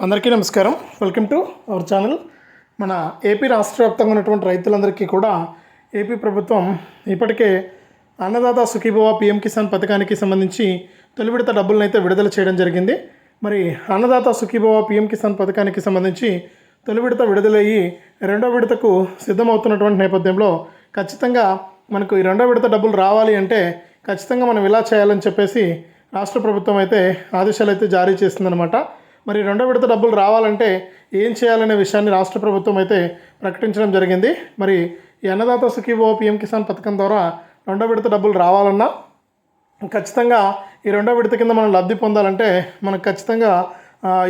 అందరికీ నమస్కారం. Welcome to our channel మన ఏపీ రాష్ట్ర వ్యాప్తంగా ఉన్నటువంటి రైతులందరికీ కూడా ఏపీ ప్రభుత్వం ఇప్పటికే అన్నదాత సుఖీభవ పిఎం కిసాన్ పథకానికి సంబంధించి తొలి విడత డబ్బులను అయితే విడుదల చేయడం జరిగింది. మరి అన్నదాత సుఖీభవ పిఎం కిసాన్ పథకానికి సంబంధించి తొలి విడత విడుదలయ్యి రెండో విడతకు సిద్ధమవుతున్నటువంటి నేపథ్యంలో ఖచ్చితంగా మనకు ఈ రెండో విడత డబ్బులు రావాలి అంటే ఖచ్చితంగా మనం ఇలా చేయాలని చెప్పేసి రాష్ట్ర ప్రభుత్వం అయితే ఆదేశాలు అయితే జారీ చేసిందనమాట మరి రెండో విడత డబ్బులు రావాలంటే ఏం చేయాలనే విషయాన్ని రాష్ట్ర ప్రభుత్వం అయితే ప్రకటించడం జరిగింది. మరి ఈ అన్నదాత సుఖీభవ పిఎం కిసాన్ పథకం ద్వారా రెండో విడత డబ్బులు రావాలన్నా ఖచ్చితంగా ఈ రెండో విడత కింద మనం లబ్ధి పొందాలంటే మనకు ఖచ్చితంగా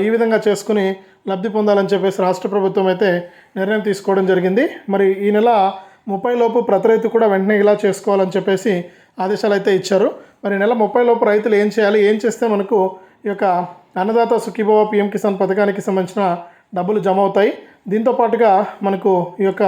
ఈ విధంగా చేసుకుని లబ్ధి పొందాలని చెప్పేసి రాష్ట్ర ప్రభుత్వం అయితే నిర్ణయం తీసుకోవడం జరిగింది. మరి ఈ నెల ముప్పై లోపు ప్రతి రైతు కూడా వెంటనే ఇలా చేసుకోవాలని చెప్పేసి ఆదేశాలు అయితే ఇచ్చారు. మరి ఈ నెల ముప్పై లోపు రైతులు ఏం చేయాలి ఏం చేస్తే మనకు ఈ యొక్క అన్నదాత సుఖీభవ పిఎం కిసాన్ పథకానికి సంబంధించిన డబ్బులు జమ అవుతాయి దీంతో పాటుగా మనకు ఈ యొక్క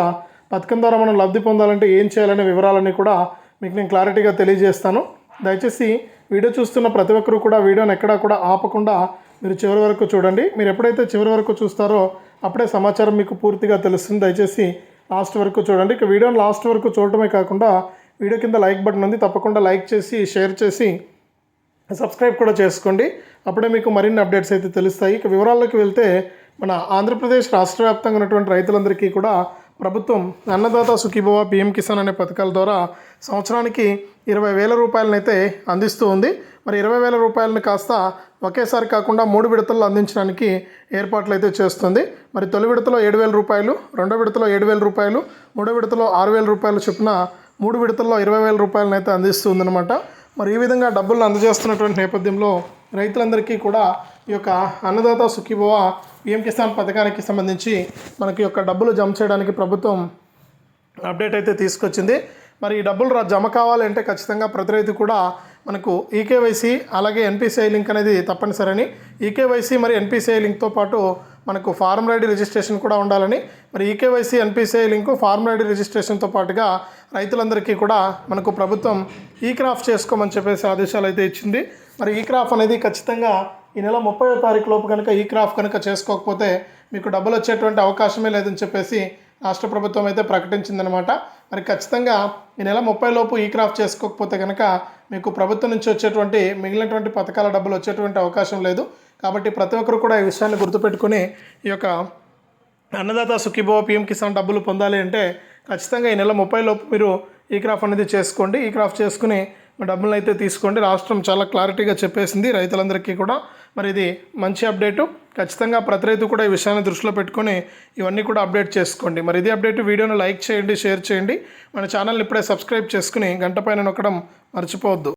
పథకం ద్వారా మనం లబ్ధి పొందాలంటే ఏం చేయాలనే వివరాలన్నీ కూడా మీకు నేను క్లారిటీగా తెలియజేస్తాను. దయచేసి వీడియో చూస్తున్న ప్రతి ఒక్కరూ కూడా వీడియోని ఎక్కడా కూడా ఆపకుండా మీరు చివరి వరకు చూడండి. మీరు ఎప్పుడైతే చివరి వరకు చూస్తారో అప్పుడే సమాచారం మీకు పూర్తిగా తెలుస్తుంది. దయచేసి లాస్ట్ వరకు చూడండి. ఇక వీడియోని లాస్ట్ వరకు చూడటమే కాకుండా వీడియో కింద లైక్ బటన్ ఉంది. తప్పకుండా లైక్ చేసి షేర్ చేసి సబ్స్క్రైబ్ కూడా చేసుకోండి. అప్పుడే మీకు మరిన్ని అప్డేట్స్ అయితే తెలుస్తాయి. ఇక వివరాల్లోకి వెళ్తే మన ఆంధ్రప్రదేశ్ రాష్ట్ర వ్యాప్తంగా ఉన్నటువంటి రైతులందరికీ కూడా ప్రభుత్వం అన్నదాత సుఖీభవ పిఎం కిసాన్ అనే పథకాల ద్వారా సంవత్సరానికి ఇరవై వేల రూపాయలనైతే అందిస్తూ ఉంది. మరి ఇరవై వేల రూపాయలని కాస్త ఒకేసారి కాకుండా మూడు విడతల్లో అందించడానికి ఏర్పాట్లు అయితే చేస్తుంది. మరి తొలి విడతలో ఏడు వేల రూపాయలు రెండో విడతలో ఏడు వేల రూపాయలు మూడో విడతలో ఆరు వేల రూపాయలు చొప్పున మూడు విడతల్లో ఇరవై వేల రూపాయలను అయితే అందిస్తుందన్నమాట మరి ఈ విధంగా డబ్బులను అందజేస్తున్నటువంటి నేపథ్యంలో రైతులందరికీ కూడా ఈ యొక్క అన్నదాత సుఖీభవ పిఎం కిసాన్ పథకానికి సంబంధించి మనకి యొక్క డబ్బులు జమ చేయడానికి ప్రభుత్వం అప్డేట్ అయితే తీసుకొచ్చింది. మరి ఈ డబ్బులు జమ కావాలంటే ఖచ్చితంగా ప్రతి రైతు కూడా మనకు ఈకేవైసీ అలాగే ఎన్పిసిఐ లింక్ అనేది తప్పనిసరని. ఈకేవైసీ మరి ఎన్పిసిఐ లింక్తో పాటు మనకు ఫార్మ్ ఐడి రిజిస్ట్రేషన్ కూడా ఉండాలని మరి eKYC NPCI link farm ID రిజిస్ట్రేషన్తో పాటుగా రైతులందరికీ కూడా మనకు ప్రభుత్వం ఈ క్రాఫ్ చేసుకోమని చెప్పేసి ఆదేశాలు అయితే ఇచ్చింది. మరి ఈ క్రాఫ్ అనేది ఖచ్చితంగా ఈ నెల ముప్పై తారీఖు లోపు కనుక ఈ క్రాఫ్ కనుక చేసుకోకపోతే మీకు డబ్బులు వచ్చేటువంటి అవకాశమే లేదని చెప్పేసి రాష్ట్ర ప్రభుత్వం అయితే ప్రకటించిందనమాట. మరి ఖచ్చితంగా ఈ నెల ముప్పై లోపు ఈ క్రాఫ్ చేసుకోకపోతే కనుక మీకు ప్రభుత్వం నుంచి వచ్చేటువంటి మిగిలినటువంటి పథకాల డబ్బులు వచ్చేటువంటి అవకాశం లేదు. కాబట్టి ప్రతి ఒక్కరు కూడా ఈ విషయాన్ని గుర్తుపెట్టుకుని ఈ యొక్క అన్నదాత సుఖీభవ పిఎం కిసాన్ డబ్బులు పొందాలి అంటే ఖచ్చితంగా ఈ నెల ముప్పై లోపు మీరు ఈ క్రాఫ్ అనేది చేసుకోండి. ఈ క్రాఫ్ చేసుకుని డబ్బులను అయితే తీసుకోండి. రాష్ట్రం చాలా క్లారిటీగా చెప్పేసింది రైతులందరికీ కూడా. మరి ఇది మంచి అప్డేటు. ఖచ్చితంగా ప్రతి రైతు కూడా ఈ విషయాన్ని దృష్టిలో పెట్టుకొని ఇవన్నీ కూడా అప్డేట్ చేసుకోండి. మరి ఇది అప్డేట్ వీడియోను లైక్ చేయండి షేర్ చేయండి. మన ఛానల్ని ఇప్పుడే సబ్స్క్రైబ్ చేసుకుని గంట పైన నొక్కడం మర్చిపోవద్దు.